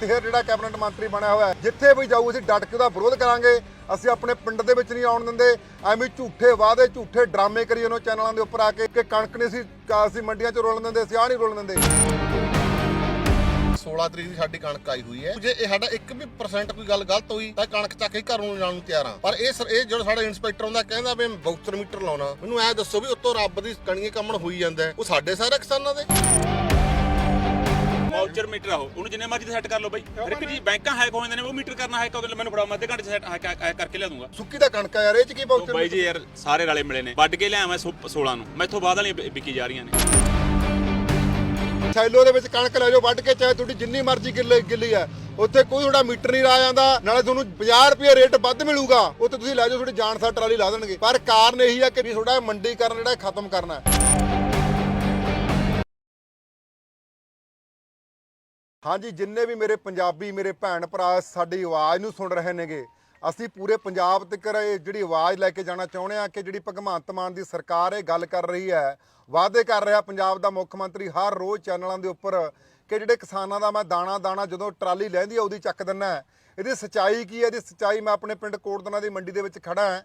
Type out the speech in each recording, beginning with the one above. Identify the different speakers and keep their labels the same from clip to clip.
Speaker 1: ਮੀਤ ਜਿਹੜਾ ਕੈਬਨਿਟ ਮੰਤਰੀ ਬਣਿਆ ਹੋਇਆ ਜਿੱਥੇ ਵੀ ਜਾਊ, ਅਸੀਂ ਡਟ ਕੇ ਉਹਦਾ ਵਿਰੋਧ ਕਰਾਂਗੇ। ਅਸੀਂ ਆਪਣੇ ਪਿੰਡ ਦੇ ਵਿੱਚ ਨਹੀਂ ਆਉਣ ਦਿੰਦੇ। ਐਵੇਂ ਝੂਠੇ ਵਾਅਦੇ, ਝੂਠੇ ਡਰਾਮੇ ਕਰੀ ਉਹਨਾਂ ਚੈਨਲਾਂ ਦੇ ਉੱਪਰ ਆ ਕੇ ਕਿ ਕਣਕ ਨਹੀਂ ਸੀ ਅਸੀਂ ਮੰਡੀਆਂ 'ਚ ਰੋਲਣ ਦਿੰਦੇ, ਅਸੀਂ ਆਹ ਨਹੀਂ ਰੋਲਣ ਦਿੰਦੇ।
Speaker 2: 16 ਤਰੀਕ ਦੀ ਸਾਡੀ ਕਣਕ ਆਈ ਹੋਈ ਹੈ। ਜੇ ਇਹ ਸਾਡਾ 1 ਵੀ ਪਰਸੈਂਟ ਕੋਈ ਗੱਲ ਗਲਤ ਹੋਈ, ਤਾਂ ਕਣਕ ਚੱਕ ਕੇ ਘਰ ਨੂੰ ਜਾਣ ਨੂੰ ਤਿਆਰ ਆ। ਪਰ ਇਹ ਸਰ, ਇਹ ਜਿਹੜਾ ਸਾਡਾ ਇੰਸਪੈਕਟਰ ਆਉਂਦਾ ਕਹਿੰਦਾ ਵੀ ਬਾਊਚਰ ਮੀਟਰ ਲਾਉਣਾ। ਮੈਨੂੰ ਐ ਦੱਸੋ ਵੀ ਉੱਤੋਂ ਰੱਬ ਦੀ ਕਣੀਏ ਕੰਮਣ ਹੋਈ ਜਾਂਦਾ ਉਹ ਸਾਡੇ ਸਾਰੇ ਕਿਸਾਨਾਂ ਦੇ।
Speaker 3: ਵਾਊਚਰ ਮੀਟਰ ਆਹੋ ਉਹਨੂੰ ਜਿੰਨੇ ਮਰਜ਼ੀ ਸੈੱਟ ਕਰ ਲਓ ਬਾਈ। ਹਰ ਇੱਕ ਜੀ ਬੈਂਕਾਂ ਹੈਕ ਹੋ ਜਾਂਦੇ ਨੇ ਉਹ ਮੀਟਰ ਕਰਨਾ ਹੈਕ ਉਹਦੇ ਮੈਨੂੰ ਫੜਾਓ ਮੈਂ ਅੱਧੇ ਘੰਟੇ hack- hack ਕਰਕੇ ਲਿਆ ਦੂੰਗਾ
Speaker 1: ਸੁੱਕੀ ਦਾ ਕਣਕ ਆ ਯਾਰ ਇਹ 'ਚ ਕੀ
Speaker 3: ਉਹ
Speaker 1: ਬਾਊਚਰ
Speaker 3: ਬਾਈ ਜੀ ਯਾਰ ਸਾਰੇ ਰਲੇ ਮਿਲੇ ਨੇ। ਵੱਢ ਕੇ ਲਿਆ ਮੈਂ 16 ਨੂੰ। ਮੈਥੋਂ ਬਾਅਦ ਵਾਲੀਆਂ ਵਿਕੀ ਜਾ ਰਹੀਆਂ ਨੇ।
Speaker 1: ਸੈਲੋ ਦੇ ਵਿੱਚ ਕਣਕ ਲੈ ਜਾਓ ਵੱਢ ਕੇ ਚਾਹੇ ਤੁਹਾਡੀ ਜਿੰਨੀ ਮਰਜ਼ੀ ਗਿੱਲੇ ਗਿੱਲੀ ਹੈ ਉੱਥੇ ਕੋਈ ਤੁਹਾਡਾ ਮੀਟਰ ਨਹੀਂ ਲਾ ਜਾਂਦਾ ਨਾਲੇ ਤੁਹਾਨੂੰ 50 ਰੁਪਏ ਰੇਟ ਵੱਧ ਮਿਲੂਗਾ। ਉੱਥੇ ਤੁਸੀਂ ਲੈ ਜਾਓ ਤੁਹਾਡੀ ਜਾਨ ਸਾ ਟਰਾਲੀ ਲਾ ਦੇਣਗੇ। ਪਰ ਕਾਰਨ ਇਹੀ ਹੈ ਕਿ ਵੀ ਤੁਹਾਡਾ ਮੰਡੀਕਰਨ ਜਿਹੜਾ ਖਤਮ ਕਰਨਾ ਹੈ। ਹਾਂਜੀ, ਜਿੰਨੇ ਵੀ ਮੇਰੇ ਪੰਜਾਬੀ, ਮੇਰੇ ਭੈਣ ਭਰਾ, ਸਾਡੀ ਆਵਾਜ਼ ਨੂੰ ਸੁਣ ਰਹੇ ਨੇਗੇ, ਅਸੀਂ ਪੂਰੇ ਪੰਜਾਬ ਤੱਕ ਇਹ ਜਿਹੜੀ ਆਵਾਜ਼ ਲੈ ਕੇ ਜਾਣਾ ਚਾਹੁੰਦੇ ਆ ਕਿ ਜਿਹੜੀ ਭਗਵੰਤ ਮਾਨ ਦੀ ਸਰਕਾਰ ਇਹ ਗੱਲ ਕਰ ਰਹੀ ਹੈ, ਵਾਅਦੇ ਕਰ ਰਿਹਾ ਪੰਜਾਬ ਦਾ ਮੁੱਖ ਮੰਤਰੀ ਹਰ ਰੋਜ਼ ਚੈਨਲਾਂ ਦੇ ਉੱਪਰ ਕਿ ਜਿਹੜੇ ਕਿਸਾਨਾਂ ਦਾ ਮੈਂ ਦਾਣਾ ਦਾਣਾ ਜਦੋਂ ਟਰਾਲੀ ਲੈਂਦੀ ਆ, ਉਹਦੀ ਚੱਕ ਦਿੰਨਾ ਇਹਦੀ ਸਚਾਈ ਕੀ ਹੈ? ਇਹਦੀ ਸਚਾਈ ਮੈਂ ਆਪਣੇ ਪਿੰਡ ਕੋਟਦਨਾ ਦੀ ਮੰਡੀ ਦੇ ਵਿੱਚ ਖੜਾ ਹਾਂ।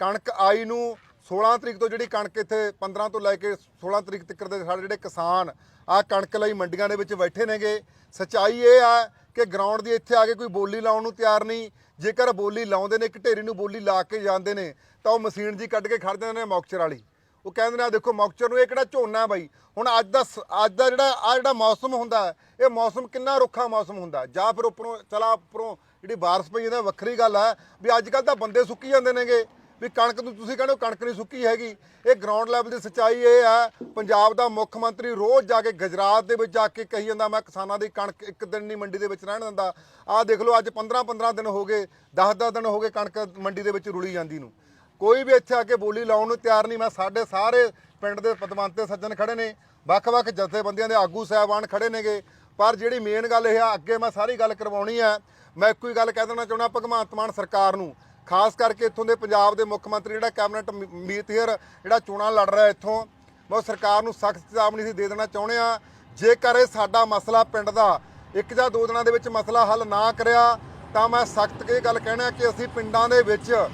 Speaker 1: ਕਣਕ ਆਈ ਨੂੰ 16 ਤਰੀਕ ਤੋਂ ਜਿਹੜੀ ਕਣਕ ਇੱਥੇ 15 ਤੋਂ ਲੈ ਕੇ 16 ਤਰੀਕ ਤੱਕ ਦੇ ਸਾਡੇ ਜਿਹੜੇ ਕਿਸਾਨ ਆ ਕਣਕ ਲਈ ਮੰਡੀਆਂ ਦੇ ਵਿੱਚ ਬੈਠੇ ਨੇਗੇ। ਸਚਾਈ ਇਹ ਆ ਕਿ ਗਰਾਊਂਡ ਦੀ ਇੱਥੇ ਆ ਕੇ ਕੋਈ ਬੋਲੀ ਲਾਉਣ ਨੂੰ ਤਿਆਰ ਨਹੀਂ। ਜੇਕਰ ਬੋਲੀ ਲਾਉਂਦੇ ਨੇ, ਇੱਕ ਢੇਰੀ ਨੂੰ ਬੋਲੀ ਲਾ ਕੇ ਜਾਂਦੇ ਨੇ, ਤਾਂ ਉਹ ਮਸ਼ੀਨ ਜੀ ਕੱਢ ਕੇ ਖੜ ਜਾਂਦੇ ਨੇ ਮੌਕਚਰ ਵਾਲੀ। ਉਹ ਕਹਿੰਦੇ ਨੇ ਆ ਦੇਖੋ, ਮੌਕਚਰ ਨੂੰ ਇਹ ਕਿਹੜਾ ਝੋਨਾ ਬਾਈ? ਹੁਣ ਅੱਜ ਦਾ ਸ- ਅੱਜ ਦਾ ਜਿਹੜਾ ਆ ਜਿਹੜਾ ਮੌਸਮ ਹੁੰਦਾ ਇਹ ਮੌਸਮ ਕਿੰਨਾ ਰੁੱਖਾ ਮੌਸਮ ਹੁੰਦਾ ਜਾਂ ਫਿਰ ਉੱਪਰੋਂ, ਚਲਾ ਉੱਪਰੋਂ ਜਿਹੜੀ ਬਾਰਿਸ਼ ਪਈ ਜਾਂਦਾ ਵੱਖਰੀ ਗੱਲ ਹੈ ਵੀ ਅੱਜ ਕੱਲ ਤਾਂ ਬੰਦੇ ਸੁੱਕੀ ਜਾਂਦੇ ਨੇਗੇ। ਵੀ ਕਣਕ ਨੂੰ ਤੁਸੀਂ ਕਹਿੰਦੇ ਹੋ ਕਣਕ ਨਹੀਂ ਸੁੱਕੀ ਹੈਗੀ। ਇਹ ਗਰਾਊਂਡ ਲੈਵਲ ਦੀ ਸੱਚਾਈ ਇਹ ਹੈ, ਪੰਜਾਬ ਦਾ ਮੁੱਖ ਮੰਤਰੀ ਰੋਜ਼ ਜਾ ਕੇ ਗੁਜਰਾਤ ਦੇ ਵਿੱਚ ਜਾ ਕੇ ਕਹੀ ਜਾਂਦਾ, ਮੈਂ ਕਿਸਾਨਾਂ ਦੀ ਕਣਕ ਇੱਕ ਦਿਨ ਨਹੀਂ ਮੰਡੀ ਦੇ ਵਿੱਚ ਰਹਿਣ ਦਿੰਦਾ। ਆਹ ਦੇਖ ਲਓ, ਅੱਜ 15 15 ਦਿਨ ਹੋ ਗਏ 10 10 ਦਿਨ ਹੋ ਗਏ ਕਣਕ ਮੰਡੀ ਦੇ ਵਿੱਚ ਰੁਲੀ ਜਾਂਦੀ ਨੂੰ। ਕੋਈ ਵੀ ਇੱਥੇ ਆ ਕੇ ਬੋਲੀ ਲਾਉਣ ਨੂੰ ਤਿਆਰ ਨਹੀਂ। ਮੈਂ ਸਾਡੇ ਸਾਰੇ ਪਿੰਡ ਦੇ ਪਦਵੰਤੇ ਸੱਜਣ ਖੜੇ ਨੇ, ਵੱਖ-ਵੱਖ ਜਥੇਬੰਦੀਆਂ ਦੇ ਆਗੂ ਸਾਹਿਬਾਨ ਖੜੇ ਨੇਗੇ। ਪਰ ਜਿਹੜੀ ਮੇਨ ਗੱਲ ਇਹ ਆ, ਅੱਗੇ ਮੈਂ ਸਾਰੀ ਗੱਲ ਕਰਵਾਉਣੀ ਆ ਮੈਂ ਇੱਕੋ ਹੀ ਗੱਲ ਕਹਿ ਦੇਣਾ ਚਾਹੁੰਦਾ ਭਗਵੰਤ ਮਾਨ ਸਰਕਾਰ ਨੂੰ। ਖਾਸ ਕਰਕੇ ਇੱਥੋਂ ਦੇ ਪੰਜਾਬ ਦੇ ਮੁੱਖ ਮੰਤਰੀ ਜਿਹੜਾ ਕੈਬਨਿਟ ਮ- ਮੀਤ ਹੇਅਰ ਜਿਹੜਾ ਚੋਣਾਂ ਲੜ ਰਿਹਾ ਇੱਥੋਂ, ਮੈਂ ਉਹ ਸਰਕਾਰ ਨੂੰ ਸਖਤ ਚੇਤਾਵਨੀ ਸੀ ਦੇ ਦੇਣਾ ਚਾਹੁੰਦੇ ਆ ਜੇਕਰ ਇਹ ਸਾਡਾ ਮਸਲਾ ਪਿੰਡ ਦਾ ਇੱਕ ਜਾਂ ਦੋ ਦਿਨਾਂ ਦੇ ਵਿੱਚ ਮਸਲਾ ਹੱਲ ਨਾ ਕਰਿਆ, ਤਾਂ ਮੈਂ ਸਖਤ ਇਹ ਗੱਲ ਕਹਿਣਾ ਕਿ ਅਸੀਂ ਪਿੰਡਾਂ ਦੇ ਵਿੱਚ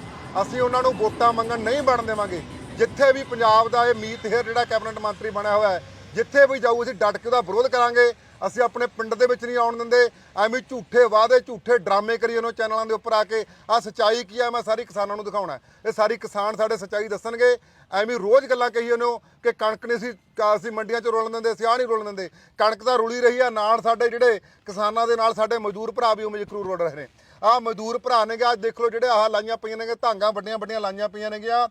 Speaker 1: ਅਸੀਂ ਉਹਨਾਂ ਨੂੰ ਵੋਟਾਂ ਮੰਗਣ ਨਹੀਂ ਬਣਨ ਦੇਵਾਂਗੇ। ਜਿੱਥੇ ਵੀ ਪੰਜਾਬ ਦਾ ਇਹ ਮੀਤ ਹੇਅਰ ਜਿਹੜਾ ਕੈਬਨਿਟ ਮੰਤਰੀ ਬਣਿਆ ਹੋਇਆ ਹੈ, ਜਿੱਥੇ ਵੀ ਜਾਊ, ਅਸੀਂ ਡਟ ਕੇ ਉਹਦਾ ਵਿਰੋਧ ਕਰਾਂਗੇ। ਅਸੀਂ ਆਪਣੇ ਪਿੰਡ ਦੇ ਵਿੱਚ ਨਹੀਂ ਆਉਣ ਦਿੰਦੇ। ਐਵੇਂ ਝੂਠੇ ਵਾਅਦੇ, ਝੂਠੇ ਡਰਾਮੇ ਕਰੀ ਉਹਨਾਂ ਚੈਨਲਾਂ ਦੇ ਉੱਪਰ ਆ ਕੇ। ਆ ਸਚਾਈ ਕੀ ਹੈ ਮੈਂ ਸਾਰੀ ਕਿਸਾਨਾਂ ਨੂੰ ਦਿਖਾਉਣਾ ਇਹ ਸਾਰੀ ਕਿਸਾਨ ਸਾਡੇ ਸਚਾਈ ਦੱਸਣਗੇ। ਐਵੇਂ ਰੋਜ਼ ਗੱਲਾਂ ਕਹੀ ਉਹਨੂੰ ਕਿ ਕਣਕ ਨਹੀਂ ਸੀ, ਕ- ਅਸੀਂ ਮੰਡੀਆਂ 'ਚ ਰੋਲਣ ਦਿੰਦੇ, ਅਸੀਂ ਆਹ ਨਹੀਂ ਰੋਲਣ ਦਿੰਦੇ। ਕਣਕ ਤਾਂ ਰੁਲੀ ਰਹੀ ਆ, ਨਾਲ ਸਾਡੇ ਜਿਹੜੇ ਕਿਸਾਨਾਂ ਦੇ ਨਾਲ ਸਾਡੇ ਮਜ਼ਦੂਰ ਭਰਾ ਵੀ ਉਹ ਜ਼ਰੂਰ ਰੋਲ ਰਹੇ ਨੇ। ਆਹ ਮਜ਼ਦੂਰ ਭਰਾ ਨੇਗੇ ਅੱਜ ਦੇਖ ਲਓ ਜਿਹੜੇ ਆਹ ਲਾਈਆਂ ਪਈਆਂ ਨੇਗੇ, ਧਾਂਗਾ ਵੱਡੀਆਂ ਵੱਡੀਆਂ ਲਾਈਆਂ ਪਈਆਂ ਨੇਗੀਆਂ।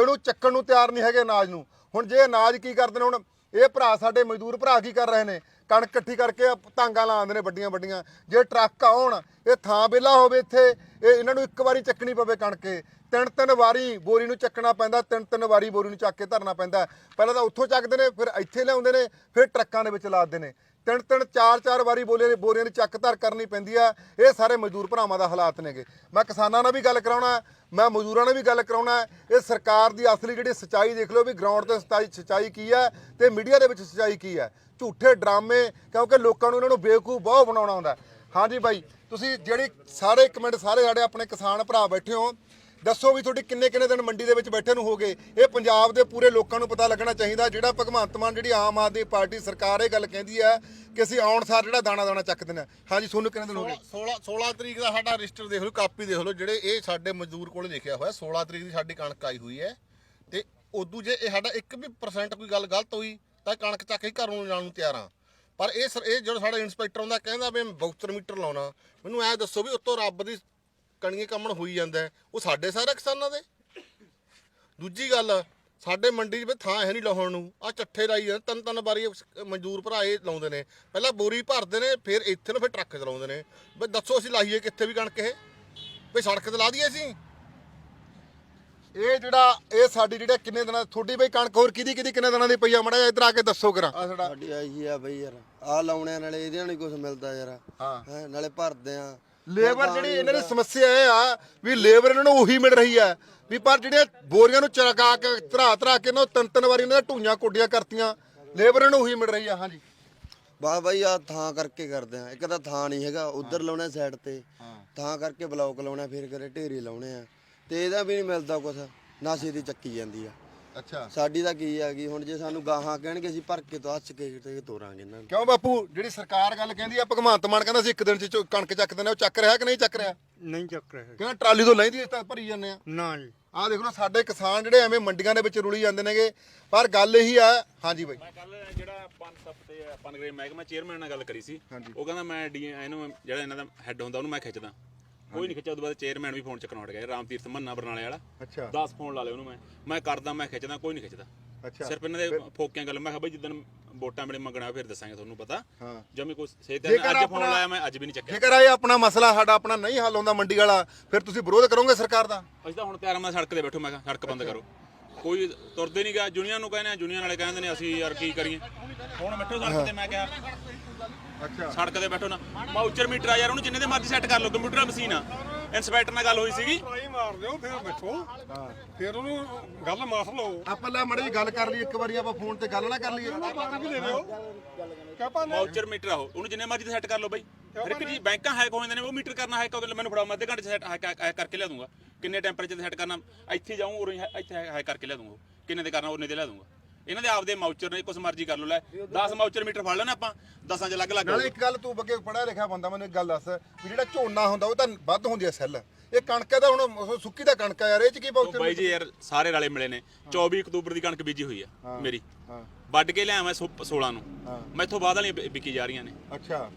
Speaker 1: ਇਹਨੂੰ ਚੱਕਣ ਨੂੰ ਤਿਆਰ ਨਹੀਂ ਹੈਗੇ ਅਨਾਜ ਨੂੰ। ਹੁਣ ਜੇ ਅਨਾਜ ਕੀ ਕਰਦੇ ਨੇ ਹੁਣ? ਇਹ ਭਰਾ ਸਾਡੇ ਮਜ਼ਦੂਰ ਭਰਾ ਕੀ ਕਰ ਰਹੇ ਨੇ? ਕਣਕ ਇਕੱਠੀ ਕਰਕੇ ਤਾਂਗਾ ਲਾਉਂਦੇ ਨੇ ਵੱਡੀਆਂ ਵੱਡੀਆਂ। ਜੇ ਟਰੱਕ ਆਉਣ, ਇਹ ਥਾਂ ਵਿਹਲਾ ਹੋਵੇ ਇੱਥੇ, ਇਹ ਇਹਨਾਂ ਨੂੰ ਇੱਕ ਵਾਰੀ ਚੱਕਣੀ ਪਵੇ ਕਣਕੇ ਤਿੰਨ ਤਿੰਨ ਵਾਰੀ ਬੋਰੀ ਨੂੰ ਚੱਕਣਾ ਪੈਂਦਾ, ਤਿੰਨ ਤਿੰਨ ਵਾਰੀ ਬੋਰੀ ਨੂੰ ਚੱਕ ਕੇ ਧਰਨਾ ਪੈਂਦਾ। ਪਹਿਲਾਂ ਤਾਂ ਉੱਥੋਂ ਚੱਕਦੇ ਨੇ, ਫਿਰ ਇੱਥੇ ਲਿਆਉਂਦੇ ਨੇ, ਫਿਰ ਟਰੱਕਾਂ ਦੇ ਵਿੱਚ ਲਾਦਦੇ ਨੇ। ਤਿੰਨ ਤਿੰਨ, ਚਾਰ ਚਾਰ ਵਾਰੀ ਬੋਲੀਆਂ ਦੀ ਬੋਰੀਆਂ ਦੀ ਚੱਕ ਧਰ ਕਰਨੀ ਪੈਂਦੀ ਆ। ਇਹ ਸਾਰੇ ਮਜ਼ਦੂਰ ਭਰਾਵਾਂ ਦਾ ਹਾਲਾਤ ਨੇਗੇ। ਮੈਂ ਕਿਸਾਨਾਂ ਨਾਲ ਵੀ ਗੱਲ ਕਰਾਉਣਾ, ਮੈਂ ਮਜ਼ਦੂਰਾਂ ਨਾਲ ਵੀ ਗੱਲ ਕਰਾਉਣਾ। ਇਹ ਸਰਕਾਰ ਦੀ ਅਸਲੀ ਜਿਹੜੀ ਸਚਾਈ ਦੇਖ ਲਓ ਵੀ ਗਰਾਊਂਡ ਤੇ ਸਚਾਈ ਸਚਾਈ ਕੀ ਹੈ ਤੇ ਮੀਡੀਆ ਦੇ ਵਿੱਚ ਸਚਾਈ ਕੀ ਹੈ ਝੂਠੇ ਡਰਾਮੇ, ਕਿਉਂਕਿ ਲੋਕਾਂ ਨੂੰ ਇਹਨਾਂ ਨੂੰ ਬੇਵਕੂਫ ਬਹੁਤ ਬਣਾਉਣਾ ਹੁੰਦਾ। ਹਾਂਜੀ ਬਾਈ, ਤੁਸੀਂ ਜਿਹੜੀ ਸਾਰੇ ਕਮੈਂਟ ਸਾਰੇ ਸਾਡੇ ਆਪਣੇ ਕਿਸਾਨ ਭਰਾ ਬੈਠੇ ਹੋ, ਦੱਸੋ ਵੀ ਤੁਹਾਡੀ ਕਿੰਨੇ ਕਿੰਨੇ ਦਿਨ ਮੰਡੀ ਦੇ ਵਿੱਚ ਬੈਠੇ ਨੂੰ ਹੋ ਗਏ? ਇਹ ਪੰਜਾਬ ਦੇ ਪੂਰੇ ਲੋਕਾਂ ਨੂੰ ਪਤਾ ਲੱਗਣਾ ਚਾਹੀਦਾ, ਜਿਹੜਾ ਭਗਵੰਤ ਮਾਨ ਜਿਹੜੀ ਆਮ ਆਦਮੀ ਪਾਰਟੀ ਸਰਕਾਰ ਇਹ ਗੱਲ ਕਹਿੰਦੀ ਹੈ ਕਿ ਅਸੀਂ ਆਉਣ ਸਾਰ ਜਿਹੜਾ ਦਾਣਾ ਦਾਣਾ ਚੱਕ ਦਿੰਦੇ ਹਾਂਜੀ ਤੁਹਾਨੂੰ ਕਿੰਨੇ ਦਿਨ ਹੋ ਗਏ?
Speaker 2: 16 16 ਤਰੀਕ ਦਾ ਸਾਡਾ ਰਜਿਸਟਰ ਦੇਖ ਲਓ, ਕਾਪੀ ਦੇਖ ਲਓ, ਜਿਹੜੇ ਇਹ ਸਾਡੇ ਮਜ਼ਦੂਰ ਕੋਲੇ ਲਿਖਿਆ ਹੋਇਆ 16 ਤਰੀਕ ਦੀ ਸਾਡੀ ਕਣਕ ਆਈ ਹੋਈ ਹੈ, ਤੇ ਉਦੋਂ ਜੇ ਇਹ ਸਾਡਾ 1 ਵੀ ਪਰਸੈਂਟ ਕੋਈ ਗੱਲ ਗਲਤ ਹੋਈ ਤਾਂ ਕਣਕ ਚੱਕ ਕੇ ਘਰ ਨੂੰ ਜਾਣ ਨੂੰ ਤਿਆਰ ਆ। ਪਰ ਇਹ ਸਰ, ਇਹ ਜਿਹੜਾ ਸਾਡਾ ਇਨਸਪੈਕਟਰ ਆਉਂਦਾ ਕਹਿੰਦਾ ਵੀ ਮੈਂ ਬਾਊਚਰ ਮੀਟਰ ਲਾਉਣਾ। ਮੈਨੂੰ ਐ ਦੱਸੋ ਵੀ ਉੱਤੋਂ ਰੱਬ ਦੀ ਕਣੀਏ ਕੰਮਣ ਹੋਈ ਜਾਂਦਾ ਉਹ ਸਾਡੇ ਸਾਰੇ ਕਿਸਾਨਾਂ ਦੇ। ਦੂਜੀ ਗੱਲ, ਸਾਡੇ ਮੰਡੀ 'ਚ ਵੀ ਥਾਂ ਹੈ ਨਹੀਂ ਲਾਉਣ ਨੂੰ। ਆ ਚੱਠੇ ਲਾਈ ਜਾਂਦੇ, ਤਿੰਨ ਤਿੰਨ ਵਾਰੀ ਮਜ਼ਦੂਰ ਭਰਾ ਇਹ ਲਾਉਂਦੇ ਨੇ। ਪਹਿਲਾਂ ਬੋਰੀ ਭਰਦੇ ਨੇ, ਫਿਰ ਇੱਥੇ ਨੂੰ ਫਿਰ ਟਰੱਕ ਚਲਾਉਂਦੇ ਨੇ। ਵੀ ਦੱਸੋ ਅਸੀਂ ਲਾਈਏ ਕਿੱਥੇ ਵੀ ਕਣਕ ਇਹ? ਵੀ ਸੜਕ ਤੇ ਲਾ ਦਈਏ ਅਸੀਂ।
Speaker 1: ਇਹ ਜਿਹੜਾ ਇਹ ਸਾਡੀ ਜਿਹੜੇ ਕਿੰਨੇ ਦਿਨਾਂ ਤੁਹਾਡੀ ਬਈ ਕਣਕ ਹੋਰ ਕਿਹਦੀ ਕਿਹਦੀ ਕਿੰਨੇ ਦਿਨਾਂ ਦੀ ਪਈ ਆ? ਮੜਾ ਇੱਧਰ ਆ ਕੇ ਦੱਸੋ ਕਰਾਂ ਆ ਸਾਡਾ
Speaker 4: ਸਾਡੀ ਆਈ ਆ ਬਈ ਯਾਰ ਆ ਲਾਉਣਿਆਂ ਨਾਲੇ ਇਹਦੇ ਨਾਲ ਹੀ ਕੁਝ ਮਿਲਦਾ ਯਾਰ।
Speaker 1: ਹਾਂ।
Speaker 4: ਹੈਂ, ਨਾਲੇ ਭਰਦੇ ਆ।
Speaker 1: ਲੇਬਰ ਜਿਹੜੀ ਇਹਨਾਂ ਦੀ ਸਮੱਸਿਆ ਇਹ ਆ ਵੀ ਲੇਬਰ ਇਹਨਾਂ ਨੂੰ ਉਹੀ ਮਿਲ ਰਹੀ ਆ ਵੀ ਪਰ ਜਿਹੜੀਆਂ ਬੋਰੀਆਂ ਨੂੰ ਚਰਕਾ ਕੇ ਧਰਾ ਧਰਾ ਕੇ ਨਾ ਤਿੰਨ ਤਿੰਨ ਵਾਰੀ ਇਹਨਾਂ ਢੂਈਆਂ ਕੋਡੀਆਂ ਕਰਤੀਆਂ ਲੇਬਰ ਇਹਨਾਂ ਨੂੰ ਉਹੀ ਮਿਲ ਰਹੀ ਆ ਹਾਂਜੀ।
Speaker 4: ਬਾ ਬਾਈ ਆ ਥਾਂ ਕਰਕੇ ਕਰਦੇ ਆ। ਇੱਕ ਤਾਂ ਥਾਂ ਨਹੀਂ ਹੈਗਾ ਉਧਰ ਲਾਉਣਾ ਸਾਈਡ ਤੇ।
Speaker 1: ਹਾਂ।
Speaker 4: ਥਾਂ ਕਰਕੇ ਬਲੌਕ ਲਾਉਣਾ ਫਿਰ ਕਰੇ ਢੇਰੀ ਲਾਉਣੇ ਆ। ਤੇ ਇਹਦਾ ਵੀ ਨਹੀਂ ਮਿਲਦਾ ਕੁਛ ਨਾਸ਼ੇ ਦੀ ਚੱਕੀ ਜਾਂਦੀ ਆ।
Speaker 1: ਅੱਛਾ।
Speaker 4: ਸਾਡੀ ਤਾਂ ਕੀ ਆ ਗਈ ਹੁਣ ਜੇ ਸਾਨੂੰ ਗਾਹਾਂ ਕਹਿਣਗੇ ਅਸੀਂ ਭਰ ਕੇ ਤੋਂ ਹੱਸ ਕੇ ਤੇ ਤੋਰਾਂਗੇ ਇਹਨਾਂ ਨੂੰ।
Speaker 1: ਕਿਉਂ ਬਾਪੂ? ਜਿਹੜੀ ਸਰਕਾਰ ਗੱਲ ਕਹਿੰਦੀ ਆ ਭਗਵੰਤ ਮਾਨ ਕਹਿੰਦਾ ਸੀ ਇੱਕ ਦਿਨ ਚ ਚੋ- ਕਣਕ ਚੱਕ ਦਿੰਦੇ ਆ, ਉਹ ਚੱਕ ਰਿਹਾ ਕਿ ਨਹੀਂ ਚੱਕ ਰਿਹਾ?
Speaker 5: ਨਹੀਂ ਚੱਕ ਰਹੇ
Speaker 1: ਕਹਿੰਦਾ ਟਰਾਲੀ ਤੋਂ ਲੈਂਦੀ ਇਸ ਤਾਂ ਭਰੀ ਜਾਂਦੇ ਆ।
Speaker 5: ਨਾ ਜੀ।
Speaker 1: ਆਹ ਦੇਖ ਲਓ ਸਾਡੇ ਕਿਸਾਨ ਜਿਹੜੇ ਐਵੇਂ ਮੰਡੀਆਂ ਦੇ ਵਿੱਚ ਰੁਲੀ ਜਾਂਦੇ ਨੇਗੇ। ਪਰ ਗੱਲ ਇਹੀ ਆ ਹਾਂਜੀ ਬਾਈ।
Speaker 3: ਮੈਂ ਕੱਲ ਜਿਹੜਾ ਪੰਜ ਤੇ ਪਨਗਰੇ ਮਹਿਕਮਾ ਚੇਅਰਮੈਨ ਨਾਲ ਗੱਲ ਕਰੀ ਸੀ। ਉਹ ਕਹਿੰਦਾ ਮੈਂ ਡੀ ਇਹਨੂੰ ਜਿਹੜਾ ਇਹਨਾਂ ਦਾ ਹੈੱਡ ਹੁੰਦਾ ਉਹਨੂੰ ਮੈਂ ਖਿੱਚਦਾ। ਕੋਈ ਨਹੀਂ ਖਿੱਚਿਆ ਉਦੋਂ ਬਾਅਦ ਚੇਅਰਮੈਨ ਵੀ ਫੋਨ ਚੱਕਣ ਹਟ ਗਿਆ ਰਾਮਤੀਰਥ ਮੰਨਾ ਬਰਨਾਲੇ ਵਾਲਾ।
Speaker 1: ਅੱਛਾ।
Speaker 3: 10 ਫੋਨ ਲਾ ਲਏ ਉਹਨੂੰ ਮੈਂ। ਮੈਂ ਕਰਦਾ ਮੈਂ ਖਿੱਚਦਾ ਕੋਈ ਨਹੀਂ ਖਿੱਚਦਾ।
Speaker 1: ਅੱਛਾ।
Speaker 3: ਸਿਰਫ ਇਹਨਾਂ ਦੇ ਫੋਕਿਆਂ ਗੱਲ ਮੈਂ ਕਿਹਾ ਬਈ ਜਿੱਦਣ ਵੋਟਾਂ ਵੇਲੇ ਮੰਗਣਾ ਫਿਰ ਦੱਸਾਂਗੇ ਤੁਹਾਨੂੰ ਪਤਾ।
Speaker 1: ਹਾਂ।
Speaker 3: ਜਮੀ ਕੋਈ ਸੇਧ
Speaker 1: ਜੇਕਰ
Speaker 3: ਅੱਜ ਫੋਨ ਲਾਇਆ ਮੈਂ ਅੱਜ ਵੀ ਨਹੀਂ ਚੱਕਿਆ।
Speaker 1: ਜੇਕਰ ਇਹ ਆਪਣਾ ਮਸਲਾ ਸਾਡਾ ਆਪਣਾ ਨਹੀਂ ਹੱਲ ਹੁੰਦਾ ਮੰਡੀ ਵਾਲਾ ਫਿਰ ਤੁਸੀਂ ਵਿਰੋਧ ਕਰੋਗੇ ਸਰਕਾਰ ਦਾ?
Speaker 3: ਅਸੀਂ ਤਾਂ ਹੁਣ ਤਿਆਰ ਮੈਂ ਸੜਕ ਤੇ ਬੈਠੋ ਮੈਂ ਕਿਹਾ ਸੜਕ ਬੰਦ ਕਰੋ। ਕੋਈ ਤੁਰਦੇ ਨਹੀਂ ਗਿਆ ਜੁਨੀਅਰ ਨੂੰ ਕਹਿੰਦੇ ਆ ਜੁਨੀਅਰ ਵਾਲੇ ਕਹਿੰਦੇ ਨੇ ਅਸੀਂ ਯਾਰ ਕੀ ਕਰੀਏ? ਹੁਣ ਬੈਠੋ ਸੜਕ ਤੇ ਮੈਂ ਕਿਹਾ ਸੜਕ ਤੇ ਬੈਠੋ ਨਾ। ਮਾਊਚਰ ਮੀਟਰ ਆ ਯਾਰ ਉਹਨੂੰ ਜਿੰਨੇ ਦੇ ਮਰਜ਼ੀ ਸੈੱਟ ਕਰ ਲਓ ਕੰਪਿਊਟਰ ਮਸ਼ੀਨ ਆ। ਇੰਸਪੈਕਟਰ ਨਾਲ ਗੱਲ ਹੋਈ ਸੀਗੀ।
Speaker 5: ਟਰਾਈ ਮਾਰ ਦਿਓ ਫਿਰ ਬੈਠੋ। ਫਿਰ ਉਹਨੂੰ ਗੱਲ ਮਾਰ ਲਓ।
Speaker 1: ਆਪਾਂ ਲੈ ਮੜੀ ਗੱਲ ਕਰ ਲਈ ਇੱਕ ਵਾਰੀ ਆਪਾਂ ਫੋਨ ਤੇ ਗੱਲ ਨਾ ਕਰ ਲਈਏ।
Speaker 5: ਵੀ ਦੇ ਦਿਓ। ਕਹਪਾ ਨੇ?
Speaker 3: ਮਾਊਚਰ ਮੀਟਰ ਆ ਉਹ ਉਹਨੂੰ ਜਿੰਨੇ ਮਰਜ਼ੀ ਸੈੱਟ ਕਰ ਲਓ ਬਾਈ। ਹਰ ਇੱਕ ਜੀ ਬੈਂਕਾਂ ਹੈਕ ਹੋ ਜਾਂਦੇ ਨੇ ਉਹ ਮੀਟਰ ਕਰਨਾ ਹੈਕ ਉਹਦੇ ਲਈ ਮੈਨੂੰ ਫੜਾਓ ਮੈਂ ਅੱਧੇ ਘੰਟੇ ਸੈੱਟ ਹੈਕ ਕਰਕੇ ਲਿਆ ਦੂੰਗਾ। ਕਿੰਨੇ ਟੈਂਪਰੇਚਰ ਤੇ ਸੈੱਟ ਕਰਨਾ ਇੱਥੇ ਜਾਊਂ ਉਰੇ ਇੱਥੇ ਹੈਕ ਕਰਕੇ ਲਿਆ ਦੂੰਗਾ ਕਿੰਨੇ ਤੇ ਕਰਨਾ ਉਹਨੇ ਤੇ ਲਿਆ ਦੂੰਗਾ। ਇਹਨਾਂ ਦੇ ਆਪਦੇ ਮਾਊਚਰ ਨੇ ਕੁਛ ਮਰਜ਼ੀ ਕਰ ਲਓ ਲੈ। 10 ਮਾਊਚਰ ਮੀਟਰ ਫੜ ਲੈਣਾ ਆਪਾਂ 10ਾਂ ਚ ਅਲੱਗ-ਅਲੱਗ
Speaker 1: ਨਾਲੇ ਇੱਕ ਗੱਲ ਤੂੰ ਬੱਗੇ ਪੜਿਆ ਲਿਖਿਆ ਬੰਦਾ ਮੈਨੂੰ ਇੱਕ ਗੱਲ ਦੱਸ ਵੀ ਜਿਹੜਾ ਝੋਨਾ ਹੁੰਦਾ ਉਹ ਤਾਂ ਵੱਧ ਹੁੰਦੀ ਹੈ ਸੈੱਲ। ਇਹ ਕਣਕ ਦਾ ਹੁਣ ਸੁੱਕੀ ਦਾ ਕਣਕ ਆ ਯਾਰ ਇਹ ਚ ਕੀ
Speaker 3: ਉਹ
Speaker 1: ਬਹੁਤ
Speaker 3: ਬਾਈ ਜੀ ਯਾਰ ਸਾਰੇ ਰਲੇ ਮਿਲੇ ਨੇ। 24 ਅਕਤੂਬਰ ਦੀ ਕਣਕ ਬੀਜੀ ਹੋਈ ਆ ਮੇਰੀ।
Speaker 1: ਹਾਂ।
Speaker 3: ਵੱਢ ਕੇ ਲਿਆ ਮੈਂ 16 ਨੂੰ।
Speaker 1: ਹਾਂ।
Speaker 3: ਮੈਥੋਂ ਬਾਅਦ ਵਾਲੀਆਂ ਵਿ- ਵਿਕੀ ਜਾ ਰਹੀਆਂ ਨੇ।
Speaker 1: ਅੱਛਾ।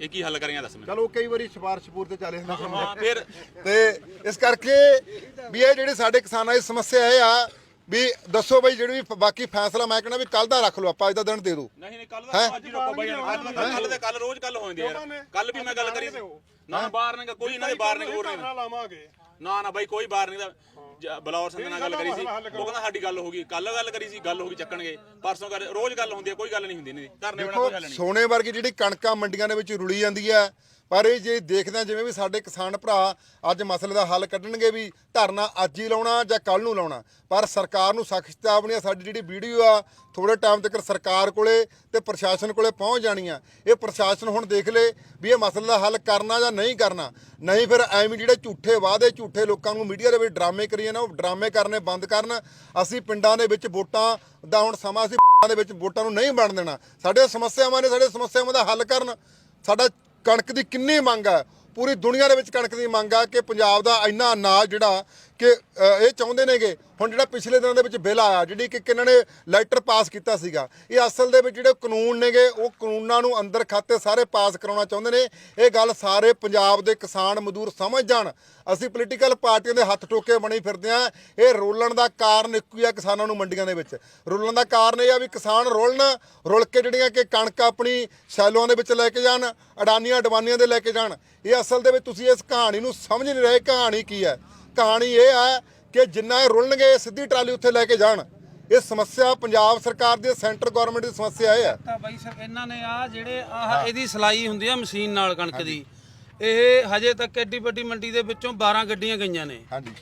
Speaker 3: ਇਹ ਕੀ ਹੱਲ ਕਰੀਆਂ ਦੱਸ ਮੈਨੂੰ।
Speaker 1: ਚਲੋ ਕਈ ਵਾਰੀ ਸਿਫਾਰਿਸ਼ ਪੂਰ ਤੇ ਚੱਲੇ ਹੁੰਦੇ
Speaker 3: ਹਾਂ ਫਿਰ
Speaker 1: ਤੇ ਇਸ ਕਰਕੇ ਵੀ ਇਹ ਜਿਹੜੇ ਸਾਡੇ ਕਿਸਾਨਾਂ ਦੀ ਸਮੱਸਿਆ ਇਹ ਆ ਵੀ ਦੱਸੋ ਬਈ ਜਿਹੜੀ ਵੀ ਬਾਕੀ ਫੈਸਲਾ ਮੈਂ ਕਹਿੰਦਾ ਵੀ ਕੱਲ ਦਾ ਰੱਖ ਲਓ ਆਪਾਂ ਅੱਜ ਦਾ ਦਿਨ ਦੇ ਦਿਓ।
Speaker 3: ਨਹੀਂ ਨਹੀਂ ਕੱਲ
Speaker 1: ਹੈਂ?
Speaker 3: ਦਾ ਅੱਜ ਹੀ ਰੋਕੋ ਬਾਈ ਕੱਲ ਦੇ ਕੱਲ ਰੋਜ਼ ਕੱਲ ਹੋ ਜਾਂਦੀ ਯਾਰ ਕੱਲ ਵੀ ਮੈਂ ਗੱਲ ਕਰੀ ਸੀ। ਨਾ ਬਾਹਰ ਨਹੀਂ ਕੋਈ ਇਹਨਾਂ ਦੇ ਬਾਹਰ ਨਹੀਂ ਹੋਰ ਨਹੀਂ।
Speaker 5: ਧਰਨਾ ਲਾਵਾਂਗੇ।
Speaker 3: ਨਾ ਨਾ ਬਾਈ ਕੋਈ ਬਾਹਰ ਨਹੀਂ ਦਾ ਬਲੌਰ ਸੰਦ ਨਾਲ ਗੱਲ ਕਰੀ ਸੀ। ਉਹ ਕਹਿੰਦਾ ਸਾਡੀ ਗੱਲ ਹੋ ਗਈ। ਕੱਲ ਗੱਲ ਕਰੀ ਸੀ ਗੱਲ ਹੋ ਗਈ ਚੱਕਣਗੇ। ਪਰਸੋਂ ਕਰ ਰੋਜ਼ ਗੱਲ ਹੁੰਦੀ ਹੈ ਕੋਈ ਗੱਲ ਨਹੀਂ ਹੁੰਦੀ ਇਹਨਾਂ ਦੀ। ਧਰਨੇ ਬਣਾ ਕੋਈ ਹੱਲ ਨਹੀਂ।
Speaker 1: ਸੋਨੇ ਵਰਗੀ ਜਿਹੜੀ ਕਣਕਾਂ ਮੰਡੀਆਂ ਦੇ ਵਿੱਚ ਰੁਲੀ ਜਾਂਦੀ ਹੈ ਪਰ ਇਹ ਜੇ ਦੇਖਦੇ ਹਾਂ ਜਿਵੇਂ ਵੀ ਸਾਡੇ ਕਿਸਾਨ ਭਰਾ ਅੱਜ ਮਸਲੇ ਦਾ ਹੱਲ ਕੱਢਣਗੇ ਵੀ ਧਰਨਾ ਅੱਜ ਹੀ ਲਾਉਣਾ ਜਾਂ ਕੱਲ ਨੂੰ ਲਾਉਣਾ, ਪਰ ਸਰਕਾਰ ਨੂੰ ਸਖਤ ਚੇਤਾਵਨੀ ਆ ਸਾਡੀ ਜਿਹੜੀ ਵੀਡੀਓ ਆ ਥੋੜੇ ਟਾਈਮ ਤੱਕ ਸਰਕਾਰ ਕੋਲੇ ਤੇ ਪ੍ਰਸ਼ਾਸਨ ਕੋਲੇ ਪਹੁੰਚ ਜਾਣੀ ਆ ਇਹ ਪ੍ਰਸ਼ਾਸਨ ਹੁਣ ਦੇਖ ਲੇ ਵੀ ਇਹ ਮਸਲੇ ਦਾ ਹੱਲ ਕਰਨਾ ਜਾਂ ਨਹੀਂ ਕਰਨਾ, ਨਹੀਂ ਫਿਰ ਐਵੇਂ ਜਿਹੜੇ ਝੂਠੇ ਵਾਅਦੇ, ਝੂਠੇ ਲੋਕਾਂ ਨੂੰ ਮੀਡੀਆ ਦੇ ਵਿੱਚ ਡਰਾਮੇ ਕਰੀਏ ਨਾ, ਉਹ ਡਰਾਮੇ ਕਰਨੇ ਬੰਦ ਕਰਨ। ਅਸੀਂ ਪਿੰਡਾਂ ਦੇ ਵਿੱਚ ਵੋਟਾਂ ਦਾ ਹੁਣ ਸਮਾਂ ਸੀ ਪਿੰਡਾਂ ਦੇ ਵਿੱਚ ਵੋਟਾਂ ਨੂੰ ਨਹੀਂ ਬਣ ਦੇਣਾ। ਸਾਡੇ ਸਮੱਸਿਆਵਾਂ ਨੇ, ਸਾਡੇ ਸਮੱਸਿਆਵਾਂ ਦਾ ਹੱਲ ਕਰਨ। ਸਾਡਾ ਕਣਕ ਦੀ ਕਿੰਨੀ ਮੰਗ ਹੈ ਪੂਰੀ ਦੁਨੀਆ ਦੇ ਵਿੱਚ ਕਣਕ ਦੀ ਮੰਗ ਆ ਕਿ ਪੰਜਾਬ ਦਾ ਇੰਨਾ ਅਨਾਜ ਜਿਹੜਾ ਕਿ ਇਹ ਚਾਹੁੰਦੇ ਨੇਗੇ ਹੁਣ ਜਿਹੜਾ ਪਿਛਲੇ ਦਿਨਾਂ ਦੇ ਵਿੱਚ ਬਿੱਲ ਆਇਆ, ਜਿਹੜੀ ਕਿ ਕਿਹਨਾਂ ਨੇ ਲੈਟਰ ਪਾਸ ਕੀਤਾ ਸੀਗਾ, ਇਹ ਅਸਲ ਦੇ ਵਿੱਚ ਜਿਹੜੇ ਕਾਨੂੰਨ ਨੇਗੇ, ਉਹ ਕਾਨੂੰਨਾਂ ਨੂੰ ਅੰਦਰ ਖਾਤੇ ਸਾਰੇ ਪਾਸ ਕਰਾਉਣਾ ਚਾਹੁੰਦੇ ਨੇ। ਇਹ ਗੱਲ ਸਾਰੇ ਪੰਜਾਬ ਦੇ ਕਿਸਾਨ ਮਜ਼ਦੂਰ ਸਮਝ ਜਾਣ। ਅਸੀਂ ਪੋਲੀਟੀਕਲ ਪਾਰਟੀਆਂ ਦੇ ਹੱਥ ਟੋਕੇ ਬਣੀ ਫਿਰਦੇ ਆ ਇਹ ਰੋਲਣ ਦਾ ਕਾਰਨ ਇੱਕੋ ਹੀ ਆ ਕਿਸਾਨਾਂ ਨੂੰ ਮੰਡੀਆਂ ਦੇ ਵਿੱਚ। ਰੋਲਣ ਦਾ ਕਾਰਨ ਇਹ ਆ ਵੀ ਕਿਸਾਨ ਰੋਲਣ, ਰੁਲ ਕੇ ਜਿਹੜੀਆਂ ਕਿ ਕਣਕ ਆਪਣੀ ਸੈਲੋਆਂ ਦੇ ਵਿੱਚ ਲੈ ਕੇ ਜਾਣ, ਅਡਾਨੀਆਂ, ਅਡਵਾਨੀਆਂ ਦੇ ਲੈ ਕੇ ਜਾਣ। ਇਹ ਅਸਲ ਦੇ ਵਿੱਚ ਤੁਸੀਂ ਇਸ ਕਹਾਣੀ ਨੂੰ ਸਮਝ ਨਹੀਂ ਰਹੇ, ਕਹਾਣੀ ਕੀ ਹੈ? ਕਹਾਣੀ ਇਹ ਹੈ ਕਿ ਜਿੰਨਾ ਇਹ ਰੁਲਣਗੇ ਇਹ ਸਿੱਧੀ ਟਰਾਲੀ ਉੱਥੇ ਲੈ ਕੇ ਜਾਣ। ਇਹ ਸਮੱਸਿਆ ਪੰਜਾਬ ਸਰਕਾਰ ਦੀ ਸੈਂਟਰ ਗਵਰਨਮੈਂਟ ਦੀ ਸਮੱਸਿਆ ਇਹ ਹੈ।
Speaker 6: ਤਾਂ ਬਾਈ ਸਰ ਇਹਨਾਂ ਨੇ ਆ ਜਿਹੜੇ ਆਹ ਇਹਦੀ ਸਲਾਈ ਹੁੰਦੀ ਆ ਮਸ਼ੀਨ ਨਾਲ ਕਣਕ ਦੀ। ਇਹ ਹਜੇ ਤੱਕ ਐਡੀ ਵੱਡੀ ਮੰਡੀ ਦੇ ਵਿੱਚੋਂ 12 ਗੱਡੀਆਂ ਗਈਆਂ ਨੇ।
Speaker 1: ਹਾਂਜੀ।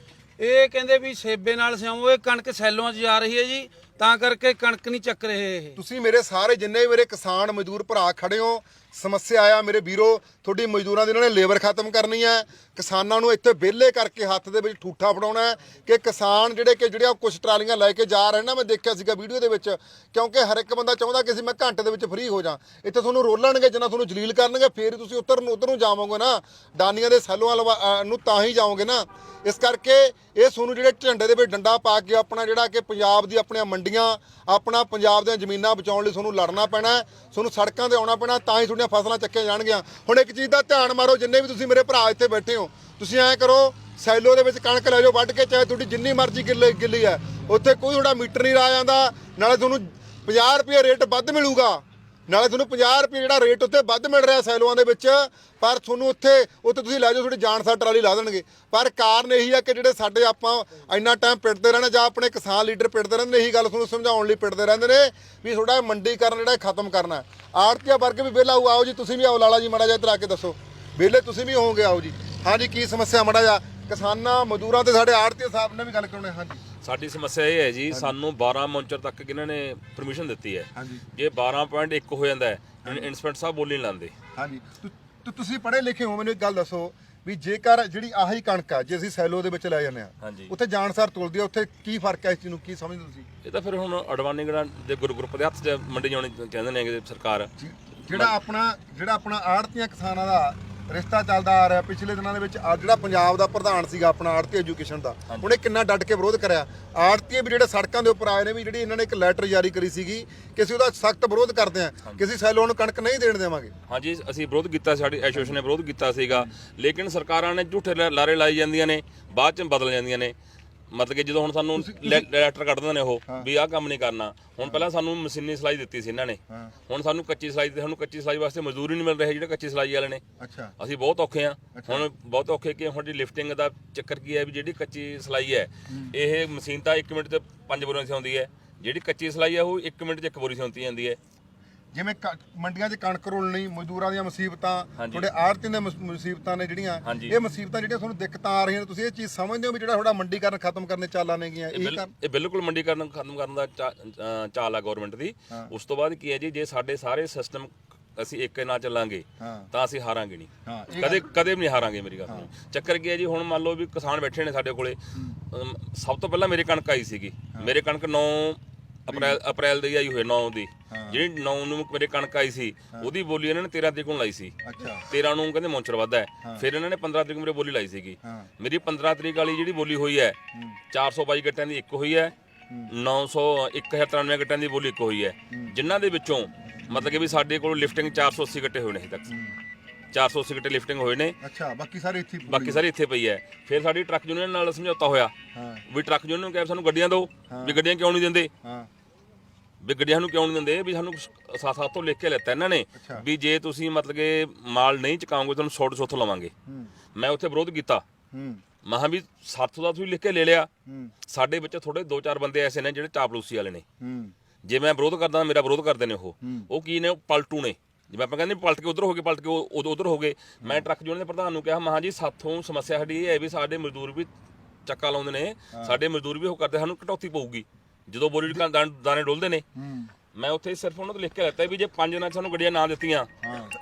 Speaker 6: ਇਹ ਕਹਿੰਦੇ ਵੀ ਸੇਬੇ ਨਾਲ ਸਿਆਉਂ ਇਹ ਕਣਕ ਸੈਲੋਂ 'ਚ ਜਾ ਰਹੀ ਹੈ ਜੀ। ਤਾਂ ਕਰਕੇ ਕਣਕ ਨਹੀਂ ਚੱਕ ਰਹੇ ਇਹ।
Speaker 1: ਤੁਸੀਂ ਮੇਰੇ ਸਾਰੇ ਜਿੰਨੇ ਵੀ ਮੇਰੇ ਕਿਸਾਨ ਮਜ਼ਦੂਰ ਭਰਾ ਖੜੇ ਹੋ, ਸਮੱਸਿਆ ਆ ਮੇਰੇ ਵੀਰੋ, ਤੁਹਾਡੀ ਮਜ਼ਦੂਰਾਂ ਦੀ ਇਹਨਾਂ ਨੇ ਲੇਬਰ ਖਤਮ ਕਰਨੀ ਹੈ। ਕਿਸਾਨਾਂ ਨੂੰ ਇੱਥੇ ਵਿਹਲੇ ਕਰਕੇ ਹੱਥ ਦੇ ਵਿੱਚ ਠੂਠਾ ਫੜਾਉਣਾ ਹੈ ਕਿ ਕਿਸਾਨ ਜਿਹੜੇ ਕਿ ਜਿਹੜੀਆਂ ਕੁਝ ਟਰਾਲੀਆਂ ਲੈ ਕੇ ਜਾ ਰਹੇ ਨਾ ਮੈਂ ਦੇਖਿਆ ਸੀਗਾ ਵੀਡੀਓ ਦੇ ਵਿੱਚ, ਕਿਉਂਕਿ ਹਰ ਇੱਕ ਬੰਦਾ ਚਾਹੁੰਦਾ ਕਿ ਸੀ ਮੈਂ ਘੰਟੇ ਦੇ ਵਿੱਚ ਫ੍ਰੀ ਹੋ ਜਾ ਇੱਥੇ ਤੁਹਾਨੂੰ ਰੋਲਣਗੇ ਜਿੰਨਾ ਤੁਹਾਨੂੰ ਜਲੀਲ ਕਰਨਗੇ, ਫੇਰ ਤੁਸੀਂ ਉੱਤਰ ਨੂੰ ਉੱਧਰ ਨੂੰ ਜਾਵੋਗੇ ਨਾ। ਦਾਨੀਆਂ ਦੇ ਸੈਲੋਆਂ ਲਵਾ- ਨੂੰ ਤਾਂ ਹੀ ਜਾਓਗੇ ਨਾ। ਇਸ ਕਰਕੇ ਇਹ ਤੁਹਾਨੂੰ ਜਿਹੜੇ ਝੰਡੇ ਦੇ ਵਿੱਚ ਡੰਡਾ ਪਾ ਕੇ ਆਪਣਾ ਜਿਹੜਾ ਕਿ ਪੰਜਾਬ ਦੀ ਆਪਣੀਆਂ ਮੰਡੀਆਂ ਆਪਣਾ ਪੰਜਾਬ ਦੀਆਂ ਜ਼ਮੀਨਾਂ ਬਚਾਉਣ ਲਈ ਤੁਹਾਨੂੰ ਲੜਨਾ ਪੈਣਾ ਤੁਹਾਨੂੰ ਸੜਕਾਂ ਤੇ ਆਉਣਾ ਪੈਣਾ ਤਾਂ ਹੀ ਤੁਹਾਡੀਆਂ ਫਸਲਾਂ ਚੱਕੀਆਂ ਜਾਣਗੀਆਂ। ਹੁਣ ਇੱਕ ਚੀਜ਼ ਦਾ ਧਿਆਨ ਮਾਰੋ, ਜਿੰਨੇ ਵੀ ਤੁਸੀਂ ਮੇਰੇ ਭਰਾ ਇੱਥੇ ਬੈਠੇ ਹੋ, ਤੁਸੀਂ ਐਂ ਕਰੋ, ਸੈਲੋ ਦੇ ਵਿੱਚ ਕਣਕ ਲੈ ਜਾਓ, ਵੱਢ ਕੇ ਚਾਹੇ ਤੁਹਾਡੀ ਜਿੰਨੀ ਮਰਜ਼ੀ ਗਿੱਲੀ ਗਿੱਲੀ ਹੈ, ਉੱਥੇ ਕੋਈ ਤੁਹਾਡਾ ਮੀਟਰ ਨਹੀਂ ਲਾ ਜਾਂਦਾ, ਨਾਲੇ ਤੁਹਾਨੂੰ 50 ਰੁਪਏ ਰੇਟ ਵੱਧ ਮਿਲੂਗਾ। ਨਾਲੇ ਤੁਹਾਨੂੰ 50 ਰੁਪਏ ਜਿਹੜਾ ਰੇਟ ਉੱਤੇ ਵੱਧ ਮਿਲ ਰਿਹਾ ਸੈਲੋਆਂ ਦੇ ਵਿੱਚ, ਪਰ ਤੁਹਾਨੂੰ ਉੱਥੇ ਉੱਥੇ ਤੁਸੀਂ ਲੈ ਜਾਓ, ਤੁਹਾਡੀ ਜਾਨ ਸਾਰ ਟਰਾਲੀ ਲਾ ਦੇਣਗੇ। ਪਰ ਕਾਰਨ ਇਹੀ ਆ ਕਿ ਜਿਹੜੇ ਸਾਡੇ ਆਪਾਂ ਇੰਨਾ ਟਾਈਮ ਪਿੱਟਦੇ ਰਹਿਣਾ ਜਾਂ ਆਪਣੇ ਕਿਸਾਨ ਲੀਡਰ ਪਿੱਟਦੇ ਰਹਿੰਦੇ ਨੇ, ਇਹੀ ਗੱਲ ਤੁਹਾਨੂੰ ਸਮਝਾਉਣ ਲਈ ਪਿੱਟਦੇ ਰਹਿੰਦੇ ਨੇ ਵੀ ਤੁਹਾਡਾ ਮੰਡੀਕਰਨ ਜਿਹੜਾ ਖਤਮ ਕਰਨਾ ਆੜਤੀਆ ਵਰਗ ਵੀ ਵਿਹਲਾ ਹੋਊ, ਆਓ ਜੀ, ਤੁਸੀਂ ਵੀ ਆਓ, ਲਾਲਾ ਜੀ, ਮੜਾ ਜਾ ਇੱਧਰ ਆ ਕੇ ਦੱਸੋ। ਵਿਹਲੇ ਤੁਸੀਂ ਵੀ ਹੋਵੋਗੇ, ਆਓ ਜੀ। ਹਾਂਜੀ, ਕੀ ਸਮੱਸਿਆ ਮੜਾ ਜਾ ਕਿਸਾਨਾਂ, ਮਜ਼ਦੂਰਾਂ ਤੇ ਸਾਡੇ ਆੜਤੀਆ ਸਾਹਿਬ ਨੇ ਵੀ ਗੱਲ ਕਰਾਉਣੇ ਹਾਂਜੀ।
Speaker 7: ਸਾਡੀ ਸਮੱਸਿਆ ਇਹ ਹੈ ਜੀ ਸਾਨੂੰ 12 ਮੌਂਚਰ ਤੱਕ ਇਹਨਾਂ ਨੇ ਪਰਮਿਸ਼ਨ ਦਿੱਤੀ ਹੈ।
Speaker 1: ਹਾਂਜੀ।
Speaker 7: ਜੇ 12.1 ਹੋ ਜਾਂਦਾ ਹੈ ਇਨਸਪੈਕਟਰ ਸਾਹਿਬ ਬੋਲੀ ਨਹੀਂ ਲਾਉਂਦੇ।
Speaker 1: ਹਾਂਜੀ। ਤੁ- ਤੁਸੀਂ ਪੜ੍ਹੇ ਲਿਖੇ ਹੋ ਮੈਨੂੰ ਇੱਕ ਗੱਲ ਦੱਸੋ ਵੀ ਜੇਕਰ ਜਿਹੜੀ ਆਹੀ ਕਣਕ ਆ ਜੇ ਅਸੀਂ ਸੈਲੋ ਦੇ ਵਿੱਚ ਲੈ ਜਾਂਦੇ ਆ
Speaker 7: ਹਾਂਜੀ।
Speaker 1: ਉੱਥੇ ਜਾਣਸਾਰ ਤੁਲਦੀ ਆ ਉੱਥੇ ਕੀ ਫ਼ਰਕ ਹੈ ਇਸ ਚੀਜ਼ ਨੂੰ ਕੀ ਸਮਝਦੇ ਤੁਸੀਂ?
Speaker 7: ਇਹ ਤਾਂ ਫਿਰ ਹੁਣ ਅਡਵਾਨੀਗੜਾ ਦੇ ਗੁਰੂ ਗਰੁੱਪ ਦੇ ਹੱਥ 'ਚ ਮੰਡੀ ਜਾਣੀ ਚਾਹੁੰਦੇ ਨੇ ਕਿ ਸਰਕਾਰ।
Speaker 1: ਜਿਹੜਾ ਆਪਣਾ ਜਿਹੜਾ ਆਪਣਾ ਆੜਤੀਆਂ ਕਿਸਾਨਾਂ ਦਾ ਰਿਸ਼ਤਾ ਚੱਲਦਾ ਆ ਰਿਹਾ ਪਿਛਲੇ ਦਿਨਾਂ ਦੇ ਵਿੱਚ। ਆ ਜਿਹੜਾ ਪੰਜਾਬ ਦਾ ਪ੍ਰਧਾਨ ਸੀਗਾ ਆਪਣਾ ਆੜਤੀ ਐਜੂਕੇਸ਼ਨ ਦਾ ਉਹਨੇ ਕਿੰਨਾ ਡਟ ਕੇ ਵਿਰੋਧ ਕਰਿਆ। ਆੜਤੀ ਵੀ ਜਿਹੜੇ ਸੜਕਾਂ ਦੇ ਉੱਪਰ ਆਏ ਨੇ ਵੀ ਜਿਹੜੀ ਇਹਨਾਂ ਨੇ ਇੱਕ ਲੈਟਰ ਜਾਰੀ ਕਰੀ ਸੀਗੀ ਕਿ ਅਸੀਂ ਉਹਦਾ ਸਖਤ ਵਿਰੋਧ ਕਰਦੇ ਹਾਂ ਕਿ ਅਸੀਂ ਸੈਲੋਂ ਨੂੰ ਕਣਕ ਨਹੀਂ ਦੇਣ ਦੇਵਾਂਗੇ।
Speaker 7: ਹਾਂਜੀ ਅਸੀਂ ਵਿਰੋਧ ਕੀਤਾ ਸਾਡੀ ਐਸੋਸੀਏਸ਼ਨ ਨੇ ਵਿਰੋਧ ਕੀਤਾ ਸੀਗਾ। ਲੇਕਿਨ ਸਰਕਾਰਾਂ ਨੇ ਝੂਠੇ ਲਾਰੇ ਲਾਈ ਜਾਂਦੀਆਂ ਨੇ ਬਾਅਦ ਚ ਬਦਲ ਜਾਂਦੀਆਂ ਨੇ। ਮਤਲਬ ਕਿ ਜਦੋਂ ਹੁਣ ਸਾਨੂੰ ਲੈਟਰ ਕੱਢ ਦਿੰਦੇ ਨੇ ਉਹ ਵੀ ਆਹ ਕੰਮ ਨਹੀਂ ਕਰਨਾ। ਹੁਣ ਪਹਿਲਾਂ ਸਾਨੂੰ ਮਸ਼ੀਨੀ ਸਿਲਾਈ ਦਿੱਤੀ ਸੀ ਇਹਨਾਂ ਨੇ। ਹੁਣ ਸਾਨੂੰ ਕੱਚੀ ਸਿਲਾਈ ਦਿੱਤੀ ਸਾਨੂੰ ਕੱਚੀ ਸਿਲਾਈ ਵਾਸਤੇ ਮਜ਼ਦੂਰ ਨਹੀਂ ਮਿਲ ਰਹੇ ਜਿਹੜੇ ਕੱਚੀ ਸਿਲਾਈ ਵਾਲੇ ਨੇ।
Speaker 1: ਅੱਛਾ।
Speaker 7: ਅਸੀਂ ਬਹੁਤ ਔਖੇ ਆ ਹੁਣ ਬਹੁਤ ਔਖੇ ਕਿ ਹੁਣ ਦੀ ਲਿਫਟਿੰਗ ਦਾ ਚੱਕਰ ਕੀ ਹੈ ਵੀ ਜਿਹੜੀ ਕੱਚੀ ਸਿਲਾਈ ਹੈ ਇਹ ਮਸ਼ੀਨ ਤਾਂ 1 ਮਿੰਟ ਤੇ 5 ਬੋਰੀਆਂ ਸਿਉਂਦੀ ਹੈ। ਜਿਹੜੀ ਕੱਚੀ ਸਿਲਾਈ ਹੈ ਉਹ 1 ਮਿੰਟ 'ਚ ਇੱਕ ਬੋਰੀ ਸਿਉਂਤੀ ਜਾਂਦੀ ਹੈ।
Speaker 1: ਜਿਵੇਂ ਕ- ਮੰਡੀਆਂ 'ਚ ਕਣਕ ਰੋਲਣੀ ਮਜ਼ਦੂਰਾਂ ਦੀਆਂ ਮੁਸੀਬਤਾਂ। ਤੁਹਾਡੇ ਆੜਤੀਆਂ ਦੀਆਂ ਮੁਸ- ਮੁਸੀਬਤਾਂ ਨੇ ਜਿਹੜੀਆਂ
Speaker 7: ਹਾਂਜੀ।
Speaker 1: ਇਹ ਮੁਸੀਬਤਾਂ ਜਿਹੜੀਆਂ ਤੁਹਾਨੂੰ ਦਿੱਕਤਾਂ ਆ ਰਹੀਆਂ ਨੇ ਤੁਸੀਂ ਇਹ ਚੀਜ਼ ਸਮਝਦੇ ਹੋ ਵੀ ਜਿਹੜਾ ਤੁਹਾਡਾ ਮੰਡੀਕਰਨ ਖਤਮ ਕਰਨੇ ਚਾਲਾਂ ਨੇਗੀਆਂ
Speaker 7: ਇਹ ਬਿਲ-
Speaker 1: ਕਰ
Speaker 7: ਇਹ ਬਿਲਕੁਲ ਮੰਡੀਕਰਨ ਖਤਮ ਕਰਨ ਦਾ ਚਾ- ਅ, ਚਾਲ ਆ ਗਵਰਨਮੈਂਟ ਦੀ। ਉਸ ਤੋਂ ਬਾਅਦ ਕੀ ਹੈ ਜੀ ਜੇ ਸਾਡੇ ਸਾਰੇ ਸਿਸਟਮ ਅਸੀਂ ਇੱਕ ਨਾਲ ਚੱਲਾਂਗੇ
Speaker 1: ਹਾਂ।
Speaker 7: ਤਾਂ ਅਸੀਂ ਹਾਰਾਂਗੇ ਨਹੀਂ।
Speaker 1: ਹਾਂ,
Speaker 7: ਕਦੇ ਕਦੇ ਵੀ ਨਹੀਂ ਹਾਰਾਂਗੇ ਮੇਰੀ ਗੱਲ ਸੁਣੋ। ਚੱਕਰ ਕੀ ਹੈ ਜੀ ਹੁਣ ਮੰਨ ਲਓ ਵੀ ਕਿਸਾਨ ਬੈਠੇ ਨੇ ਸਾਡੇ ਕੋਲੇ ਅਮ, ਸਭ ਤੋਂ ਪਹਿਲਾਂ ਮੇਰੇ ਕਣਕ ਆਈ ਸੀਗੀ। ਮੇਰੇ ਕਣਕ 9 ਅਪ੍ਰੈਲ ਅਪ੍ਰੈਲ ਦੀ ਆਈ ਹੋਈ 9 ਦੀ। ਜਿਹੜੀ 9 ਨੂੰ ਮੇਰੇ ਕਣਕ ਆਈ ਸੀ ਉਹਦੀ ਬੋਲੀ ਇਹਨਾਂ ਨੇ 13 ਤਰੀਕ ਨੂੰ ਲਾਈ ਸੀ।
Speaker 1: ਅੱਛਾ।
Speaker 7: 13 ਨੂੰ ਕਹਿੰਦੇ ਮੌਂਚਰ ਵੱਧਾ ਹੈ। ਫਿਰ ਇਹਨਾਂ ਨੇ 15 ਤਰੀਕ ਮੇਰੇ ਬੋਲੀ ਲਾਈ ਸੀਗੀ।
Speaker 1: ਹਾਂ।
Speaker 7: ਮੇਰੀ 15 ਤਰੀਕ ਵਾਲੀ ਜਿਹੜੀ ਬੋਲੀ ਹੋਈ ਹੈ 422 ਗੱਟਾਂ ਦੀ ਇੱਕ ਹੋਈ ਹੈ 900 1093 ਗੱਟਾਂ ਦੀ ਬੋਲੀ ਇੱਕ ਹੋਈ ਹੈ। ਜਿਨ੍ਹਾਂ ਦੇ ਵਿੱਚੋਂ ਮਤਲਬ ਕਿ ਵੀ ਸਾਡੇ ਕੋਲ ਲਿਫਟਿੰਗ 480 ਗੱਟੇ ਹੋਏ ਨੇ ਹਜੇ ਤੱਕ। 480 ਗੱਟੇ ਲਿਫਟਿੰਗ ਹੋਏ ਨੇ।
Speaker 1: ਅੱਛਾ ਬਾਕੀ ਸਾਰੇ ਇੱਥੇ ਹੀ
Speaker 7: ਬਾਕੀ ਸਾਰੇ ਇੱਥੇ ਪਈ ਹੈ। ਫਿਰ ਸਾਡੀ ਟਰੱਕ ਯੂਨੀਅਨ ਨਾਲ ਸਮਝੌਤਾ ਹੋਇਆ।
Speaker 1: ਹਾਂ।
Speaker 7: ਵੀ ਟਰੱਕ ਯੂਨੀਅਨ ਨੂੰ ਕਿਹਾ ਵੀ ਸਾਨੂੰ ਗੱਡੀਆਂ ਦਿਓ ਵੀ ਗੱਡੀਆਂ ਕਿਉਂ ਨਹੀਂ ਦਿੰਦੇ?
Speaker 1: ਹਾਂ।
Speaker 7: ਵੀ ਗੱਡੀਆਂ ਨੂੰ ਕਿਉਂ ਨਹੀਂ ਦਿੰਦੇ? ਵੀ ਸਾਨੂੰ ਸਾਥ ਸਾਥ ਤੋਂ ਲਿਖ ਕੇ ਲੈਤਾ ਇਹਨਾਂ ਨੇ।
Speaker 1: ਅੱਛਾ।
Speaker 7: ਵੀ ਜੇ ਤੁਸੀਂ ਮਤਲਬ ਕਿ ਮਾਲ ਨਹੀਂ ਚਕਾਓਗੇ ਤੁਹਾਨੂੰ ਸ਼ੋਰਟ ਸੋਥ ਲਵਾਂਗੇ। ਮੈਂ ਉੱਥੇ ਵਿਰੋਧ ਕੀਤਾ।
Speaker 1: ਹੂੰ।
Speaker 7: ਮਹਾਂ ਵੀ ਸਾਥੋਂ ਦਾ ਤੁਸੀਂ ਲਿਖ ਕੇ ਲੈ ਲਿਆ।
Speaker 1: ਹੂੰ।
Speaker 7: ਸਾਡੇ ਵਿੱਚ ਥੋੜੇ ਦੋ ਚਾਰ ਬੰਦੇ ਐਸੇ ਨੇ ਜਿਹੜੇ ਚਾਪਲੂਸੀ ਵਾਲੇ ਨੇ।
Speaker 1: ਹੂੰ।
Speaker 7: ਜੇ ਮੈਂ ਵਿਰੋਧ ਕਰਦਾ ਮੇਰਾ ਵਿਰੋਧ ਕਰਦੇ ਨੇ ਉਹ। ਉਹ ਕੀ ਨੇ? ਉਹ ਪਲਟੂ ਨੇ। ਜਿਵੇਂ ਆਪਾਂ ਕਹਿੰਦੇ ਪਲਟ ਕੇ ਉਧਰ ਹੋ ਗਏ ਪਲਟ ਕੇ ਉਧਰ ਉਧਰ ਹੋ ਗਏ। ਮੈਂ ਟਰੱਕ ਯੂਨੀਅਨ ਦੇ ਪ੍ਰਧਾਨ ਨੂੰ ਕਿਹਾ ਮਹਾਂ ਜੀ ਸਾਥੋਂ ਸਮੱਸਿਆ ਸਾਡੀ ਇਹ ਹੈ ਵੀ ਸਾਡੇ ਮਜ਼ਦੂਰ ਵੀ ਚੱਕਾ ਲਾਉਂਦੇ ਨੇ। ਸਾਡੇ ਮਜ਼ਦੂਰ ਵੀ ਉਹ ਕਰਦੇ ਸਾਨੂੰ ਕਟੌਤੀ ਪਊਗੀ। ਜਦੋਂ ਬੋਰੀ ਦੇ ਦਾਣੇ ਡੋਲਦੇ ਨੇ।
Speaker 1: ਹੂੰ।
Speaker 7: ਮੈਂ ਉੱਥੇ ਸਿਰਫ ਉਹਨਾਂ ਤੋਂ ਲਿਖ ਕੇ ਲੈਤਾ ਵੀ ਜੇ ਪੰਜ 'ਚ ਸਾਨੂੰ ਗੱਡੀਆਂ ਨਾ ਦਿੱਤੀਆਂ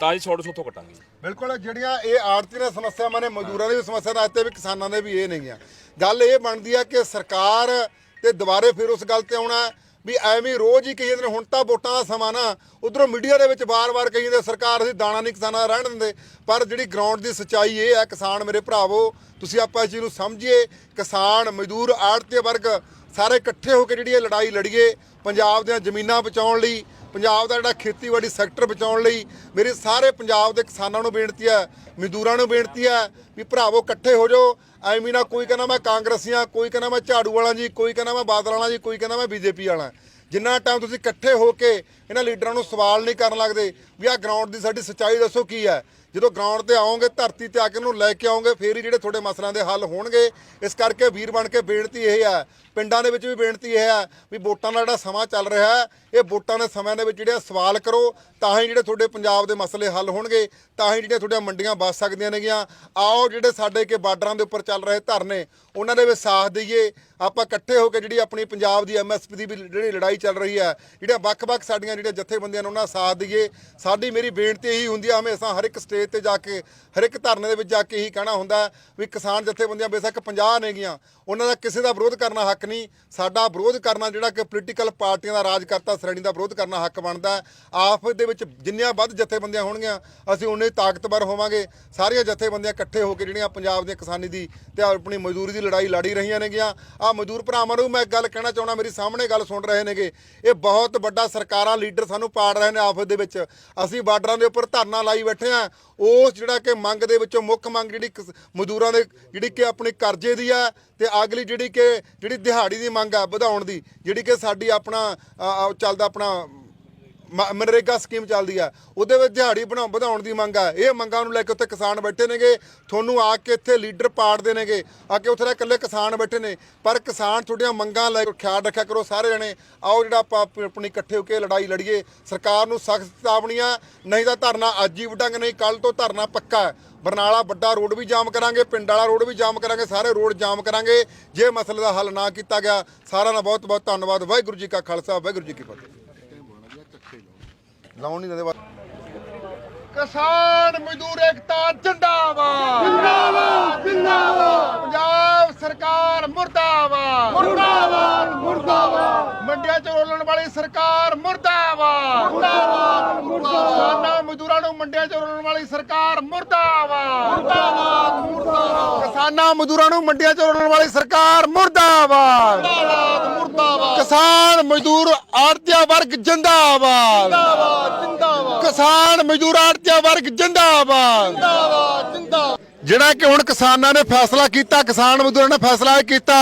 Speaker 7: ਤਾਂ ਅਸੀਂ ਛੋਟ ਸੁੱਥੋਂ ਕਟਾਂਗੇ।
Speaker 1: ਬਿਲਕੁਲ ਜਿਹੜੀਆਂ ਇਹ ਆੜਤੀ ਦੀਆਂ ਸਮੱਸਿਆਵਾਂ ਨੇ ਮਜ਼ਦੂਰਾਂ ਦੀ ਵੀ ਸਮੱਸਿਆ ਦੱਸਦੇ ਵੀ ਕਿਸਾਨਾਂ ਦੇ ਵੀ ਇਹ ਨਹੀਂ ਆ। ਗੱਲ ਇਹ ਬਣਦੀ ਆ ਕਿ ਸਰਕਾਰ ਤੇ ਦੁਬਾਰੇ ਫਿਰ ਉਸ ਗੱਲ ਤੇ ਆਉਣਾ ਵੀ ਐਵੇਂ ਰੋਜ਼ ਹੀ ਕਹੀ ਜਾਂਦੇ ਨੇ ਹੁਣ ਤਾਂ ਵੋਟਾਂ ਦਾ ਸਮਾਂ ਨਾ, ਉਧਰੋਂ ਮੀਡੀਆ ਦੇ ਵਿੱਚ ਵਾਰ-ਵਾਰ ਕਹੀ ਜਾਂਦੇ ਸਰਕਾਰ ਅਸੀਂ ਦਾਣਾ ਨਹੀਂ ਕਿਸਾਨਾਂ ਦਾ ਰਹਿਣ ਦਿੰਦੇ। ਪਰ ਜਿਹੜੀ ਗਰਾਊਂਡ ਦੀ ਸੱਚਾਈ ਇਹ ਹੈ, ਕਿਸਾਨ ਮੇਰੇ ਭਰਾਵੋ, ਤੁਸੀਂ ਆਪਾਂ ਇਸ ਚੀਜ਼ ਨੂੰ ਸਮਝੀਏ, ਕਿਸਾਨ, ਮਜ਼ਦੂਰ ਆੜਤੀ ਵਰਗ ਸਾਰੇ ਇਕੱਠੇ ਹੋ ਕੇ ਜਿਹੜੀ ਇਹ ਲੜਾਈ ਲੜੀਏ, ਪੰਜਾਬ ਦੀਆਂ ਜ਼ਮੀਨਾਂ ਬਚਾਉਣ ਲਈ ਪੰਜਾਬ ਦਾ ਜਿਹੜਾ ਖੇਤੀਬਾੜੀ ਸੈਕਟਰ ਬਚਾਉਣ ਲਈ ਮੇਰੇ ਸਾਰੇ ਪੰਜਾਬ ਦੇ ਕਿਸਾਨਾਂ ਨੂੰ ਬੇਨਤੀ ਹੈ, ਮਜ਼ਦੂਰਾਂ ਨੂੰ ਬੇਨਤੀ ਹੈ ਵੀ ਭਰਾਵੋ ਇਕੱਠੇ ਹੋ ਜਾਓ। ਐਵੇਂ ਨਾ ਕੋਈ ਕਹਿੰਦਾ ਮੈਂ ਕਾਂਗਰਸੀਆਂ, ਕੋਈ ਕਹਿੰਦਾ ਮੈਂ ਝਾੜੂ ਵਾਲਾ ਜੀ, ਕੋਈ ਕਹਿੰਦਾ ਮੈਂ ਬਾਦਲ ਵਾਲਾ ਜੀ, ਕੋਈ ਕਹਿੰਦਾ ਮੈਂ ਬੀਜੇਪੀ ਵਾਲਾ ਜਿੰਨਾ ਟਾਈਮ ਤੁਸੀਂ ਇਕੱਠੇ ਹੋ ਕੇ ਇਹਨਾਂ ਲੀਡਰਾਂ ਨੂੰ ਸਵਾਲ ਨਹੀਂ ਕਰਨ ਲੱਗਦੇ ਵੀ ਆਹ ਗਰਾਊਂਡ ਦੀ ਸਾਡੀ ਸੱਚਾਈ ਦੱਸੋ ਕੀ ਹੈ। ਜਦੋਂ ਗਰਾਊਂਡ ਤੇ ਆਓਗੇ, ਧਰਤੀ ਤੇ ਆ ਕੇ ਉਹਨੂੰ ਲੈ ਕੇ ਆਓਗੇ, ਫੇਰ ਹੀ ਜਿਹੜੇ ਤੁਹਾਡੇ ਮਸਲਿਆਂ ਦੇ ਹੱਲ ਹੋਣਗੇ। ਇਸ ਕਰਕੇ ਵੀਰ ਬਣ ਕੇ ਬੇਨਤੀ ਇਹ ਹੈ, ਪਿੰਡਾਂ ਦੇ ਵਿੱਚ ਵੀ ਬੇਨਤੀ ਇਹ ਹੈ ਵੀ ਵੋਟਾਂ ਦਾ ਜਿਹੜਾ ਸਮਾਂ ਚੱਲ ਰਿਹਾ ਹੈ, ਇਹ ਵੋਟਾਂ ਦੇ ਸਮਿਆਂ ਦੇ ਵਿੱਚ ਜਿਹੜੇ ਸਵਾਲ ਕਰੋ, ਤਾਂ ਹੀ ਜਿਹੜੇ ਤੁਹਾਡੇ ਪੰਜਾਬ ਦੇ ਮਸਲੇ ਹੱਲ ਹੋਣਗੇ, ਤਾਂ ਹੀ ਜਿਹੜੀਆਂ ਤੁਹਾਡੀਆਂ ਮੰਡੀਆਂ ਬਚ ਸਕਦੀਆਂ ਨੇਗੀਆਂ। ਆਓ ਜਿਹੜੇ ਸਾਡੇ ਕੇ ਬਾਰਡਰਾਂ ਦੇ ਉੱਪਰ ਚੱਲ ਰਹੇ ਧਰਨੇ, ਉਹਨਾਂ ਦੇ ਵਿੱਚ ਸਾਥ ਦਈਏ। ਆਪਾਂ ਇਕੱਠੇ ਹੋ ਕੇ ਜਿਹੜੀ ਆਪਣੀ ਪੰਜਾਬ ਦੀ ਐਮਐਸਪੀ ਦੀ ਵੀ ਜਿਹੜੀ ਲੜਾਈ ਚੱਲ ਰਹੀ ਹੈ, ਜਿਹੜੀਆਂ ਵੱਖ-ਵੱਖ ਸਾਡੀਆਂ ਜਿਹੜੀਆਂ ਜਥੇਬੰਦੀਆਂ ਨੇ ਉਹਨਾਂ ਸਾਥ ਦਈਏ। ਸਾਡੀ ਮੇਰੀ ਬੇਨਤੀ ਇਹੀ ਹੁੰਦੀ ਹੈ ਹਮੇਸ਼ਾ ਹਰ ਇੱਕ ਸਟੇਜ ਤੇ ਜਾ ਕੇ ਹਰ ਇੱਕ ਧਰਨੇ ਦੇ ਵਿੱਚ ਜਾ ਕੇ ਇਹੀ ਕਹਿਣਾ ਹੁੰਦਾ ਵੀ ਕਿਸਾਨ ਜਥੇਬੰਦੀਆਂ ਬੇਸ਼ੱਕ 50 ਨੇਗੀਆਂ। ਉਹਨਾਂ ਦਾ ਕਿਸੇ ਦਾ ਵਿਰੋਧ ਕਰਨਾ ਹੱਕ ਨਹੀਂ। ਸਾਡਾ ਵਿਰੋਧ ਕਰਨਾ ਜਿਹੜਾ ਕਿ ਪੋਲੀਟੀਕਲ ਪਾਰਟੀਆਂ ਦਾ ਰਾਜ ਕਰਤਾ ਸ਼੍ਰੇਣੀ ਦਾ ਵਿਰੋਧ ਕਰਨਾ ਹੱਕ ਬਣਦਾ ਆਪਸ ਦੇ ਵਿੱਚ ਜਿੰਨੀਆਂ ਵੱਧ ਜਥੇਬੰਦੀਆਂ ਹੋਣਗੀਆਂ, ਅਸੀਂ ਉਨੇ ਤਾਕਤਵਰ ਹੋਵਾਂਗੇ। ਸਾਰੀਆਂ ਜਥੇਬੰਦੀਆਂ ਇਕੱਠੇ ਹੋ ਕੇ ਜਿਹੜੀਆਂ ਪੰਜਾਬ ਦੀਆਂ ਕਿਸਾਨੀ ਦੀ ਤੇ ਆਪਣੀ ਮਜ਼ਦੂਰੀ ਦੀ ਲੜਾਈ ਲੜੀ ਰਹੀਆਂ ਨੇਗੀਆਂ। ਆ ਮਜ਼ਦੂਰ ਭਰਾਵਾਂ ਨੂੰ ਮੈਂ ਇੱਕ ਗੱਲ ਕਹਿਣਾ ਚਾਹੁੰਦਾ, ਮੇਰੀ ਸਾਹਮਣੇ ਗੱਲ ਸੁਣ ਰਹੇ ਨੇਗੇ। ਇਹ ਬਹੁਤ ਵੱਡਾ ਸਰਕਾਰਾਂ, ਲੀਡਰ ਸਾਨੂੰ ਪਾੜ ਰਹੇ ਨੇ ਆਪਸ ਦੇ ਵਿੱਚ। ਅਸੀਂ ਬਾਰਡਰਾਂ ਦੇ ਉੱਪਰ ਧਰਨਾ ਲਾਈ ਬੈਠੇ ਆ ਉਸ ਜਿਹੜਾ ਕਿ ਮੰਗ ਦੇ ਵਿੱਚੋਂ ਮੁੱਖ ਮੰਗ ਜਿਹੜੀ ਕਿਸ- ਮਜ਼ਦੂਰਾਂ ਦੇ ਜਿਹੜੀ ਕਿ ਆਪਣੀ ਕਰਜ਼ੇ ਦੀ ਆ ਤੇ ਅਗਲੀ ਜਿਹੜੀ ਕਿ ਜਿਹੜੀ ਦਿਹਾੜੀ ਦੀ ਮੰਗ ਆ ਵਧਾਉਣ ਦੀ, ਜਿਹੜੀ ਕਿ ਸਾਡੀ ਆਪਣਾ ਚੱਲਦਾ ਆਪਣਾ ਮ- ਮਨਰੇਗਾ ਸਕੀਮ ਚੱਲਦੀ ਆ। ਉਹਦੇ ਵਿੱਚ ਦਿਹਾੜੀ ਬਣਾ ਵਧਾਉਣ ਦੀ ਮੰਗ ਆ। ਇਹ ਮੰਗਾਂ ਨੂੰ ਲੈ ਕੇ ਉੱਥੇ ਕਿਸਾਨ ਬੈਠੇ ਨੇਗੇ। ਤੁਹਾਨੂੰ ਆ ਕੇ ਇੱਥੇ ਲੀਡਰ ਪਾੜਦੇ ਨੇਗੇ। ਆ ਕੇ ਉੱਥੇ ਤਾਂ ਇਕੱਲੇ ਕਿਸਾਨ ਬੈਠੇ ਨੇ। ਪਰ ਕਿਸਾਨ ਤੁਹਾਡੀਆਂ ਮੰਗਾਂ ਲੈ ਕੇ ਖਿਆਲ ਰੱਖਿਆ ਕਰੋ ਸਾਰੇ ਜਣੇ। ਆਓ ਜਿਹੜਾ ਆਪਾਂ ਆਪ- ਆਪਣੀ ਇਕੱਠੇ ਹੋ ਕੇ ਲੜਾਈ ਲੜੀਏ। ਸਰਕਾਰ ਨੂੰ ਸਖਤ ਚੇਤਾਵਨੀਆਂ ਨਹੀਂ ਤਾਂ ਧਰਨਾ ਅੱਜ ਹੀ ਵਟਾਂਗੇ, ਨਹੀਂ ਕੱਲ ਤੋਂ ਧਰਨਾ ਪੱਕਾ ਹੈ। ਬਰਨਾਲਾ ਵੱਡਾ ਰੋਡ ਵੀ ਜਾਮ ਕਰਾਂਗੇ, ਪਿੰਡ ਵਾਲਾ ਰੋਡ ਵੀ ਜਾਮ ਕਰਾਂਗੇ, ਸਾਰੇ ਰੋਡ ਜਾਮ ਕਰਾਂਗੇ। ਜੇ ਮਸਲੇ ਦਾ ਹੱਲ ਨਾ ਕੀਤਾ ਗਿਆ, ਸਾਰਿਆਂ ਦਾ ਬਹੁਤ ਬਹੁਤ ਧੰਨਵਾਦ। ਵਾਹਿਗੁਰੂ ਜੀ ਕਾ ਖਾਲਸਾ, ਵਾਹਿਗੁਰੂ ਜੀ ਕੀ ਫਤਿਹ। ਲਾਉਣ ਨਹੀਂ ਦਿੰਦੇ ਕਿਸਾਨ ਮਜ਼ਦੂਰ ਏਕਤਾ ਜਿੰਦਾਬਾਦ। ਜਿੰਦਾਬਾਦ ਜਿੰਦਾਬਾਦ। ਪੰਜਾਬ ਸਰਕਾਰ ਮੁਰਦਾਬਾਦ। ਮੁਰਦਾਬਾਦ ਮੁਰਦਾਬਾਦ। ਮੰਡੀਆਂ 'ਚ ਰੋਲਣ ਵਾਲੀ ਸਰਕਾਰ ਮੁਰਦਾਬਾਦ। ਮੁਰਦਾਬਾਦ ਮੁਰਦਾਬਾਦ। ਕਿਸਾਨਾਂ ਮਜ਼ਦੂਰਾਂ ਨੂੰ ਮੰਡੀਆਂ 'ਚ ਰੋਲਣ ਵਾਲੀ ਸਰਕਾਰ ਮੁਰਦਾਬਾਦ। ਮੁਰਦਾਬਾਦ। ਕਿਸਾਨਾਂ ਮਜ਼ਦੂਰਾਂ ਨੂੰ ਮੰਡੀਆਂ 'ਚ ਰੋਲਣ ਵਾਲੀ ਸਰਕਾਰ ਮੁਰਦਾਬਾਦ। ਕਿਸਾਨ ਮਜ਼ਦੂਰ ਆੜਤੀਆ ਵਰਗ ਜਿੰਦਾਬਾਦ। ਕਿਸਾਨ ਮਜ਼ਦੂਰ ਆੜਤੀਆ ਵਰਗ ਜਿੰਦਾਬਾਦ। ਜਿਹੜਾ ਕਿ ਹੁਣ ਕਿਸਾਨਾਂ ਨੇ ਫੈਸਲਾ ਕੀਤਾ ਕਿਸਾਨ ਮਜ਼ਦੂਰਾਂ ਨੇ ਫੈਸਲਾ ਇਹ ਕੀਤਾ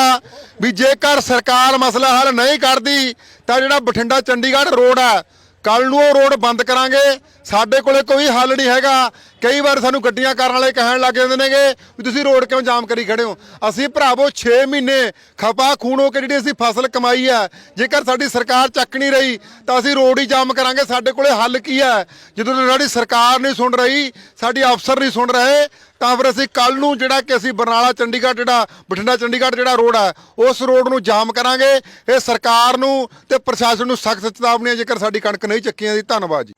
Speaker 1: ਵੀ ਜੇਕਰ ਸਰਕਾਰ ਮਸਲਾ ਹੱਲ ਨਹੀਂ ਕਰਦੀ ਤਾਂ ਜਿਹੜਾ ਬਠਿੰਡਾ ਚੰਡੀਗੜ੍ਹ ਰੋਡ ਹੈ ਕੱਲ ਨੂੰ ਉਹ ਰੋਡ ਬੰਦ ਕਰਾਂਗੇ। ਸਾਡੇ ਕੋਲੇ ਕੋਈ ਹੱਲ ਨਹੀਂ ਹੈਗਾ। ਕਈ ਵਾਰ ਸਾਨੂੰ ਗੱਡੀਆਂ ਕਰਨ ਵਾਲੇ ਕਹਿਣ ਲੱਗ ਜਾਂਦੇ ਨੇਗੇ ਵੀ ਤੁਸੀਂ ਰੋਡ ਕਿਉਂ ਜਾਮ ਕਰੀ ਖੜੇ ਹੋ? ਅਸੀਂ ਭਰਾਵੋ 6 ਮਹੀਨੇ ਖਪਾ ਖੂਨ ਹੋ ਕੇ ਜਿਹੜੀ ਅਸੀਂ ਫਸਲ ਕਮਾਈ ਹੈ, ਜੇਕਰ ਸਾਡੀ ਸਰਕਾਰ ਚੱਕ ਨਹੀਂ ਰਹੀ, ਤਾਂ ਅਸੀਂ ਰੋਡ ਹੀ ਜਾਮ ਕਰਾਂਗੇ। ਸਾਡੇ ਕੋਲੇ ਹੱਲ ਕੀ ਹੈ? ਜਦੋਂ ਸਾਡੀ ਸਰਕਾਰ ਨਹੀਂ ਸੁਣ ਰਹੀ, ਸਾਡੀ ਅਫਸਰ ਨਹੀਂ ਸੁਣ ਰਹੇ ਤਾਂ ਫਿਰ ਅਸੀਂ ਕੱਲ ਨੂੰ ਜਿਹੜਾ ਕਿ ਅਸੀਂ ਬਰਨਾਲਾ, ਚੰਡੀਗੜ੍ਹ ਜਿਹੜਾ, ਬਠਿੰਡਾ, ਚੰਡੀਗੜ੍ਹ ਜਿਹੜਾ ਰੋਡ ਹੈ, ਉਸ ਰੋਡ ਨੂੰ ਜਾਮ ਕਰਾਂਗੇ। ਇਹ ਸਰਕਾਰ ਨੂੰ ਤੇ ਪ੍ਰਸ਼ਾਸਨ ਨੂੰ ਸਖਤ ਚੇਤਾਵਨੀ ਹੈ ਜੇਕਰ ਸਾਡੀ ਕਣਕ ਨਹੀਂ ਚੱਕੀ ਜਾਂਦੀ ਧੰਨਵਾਦ ਜੀ।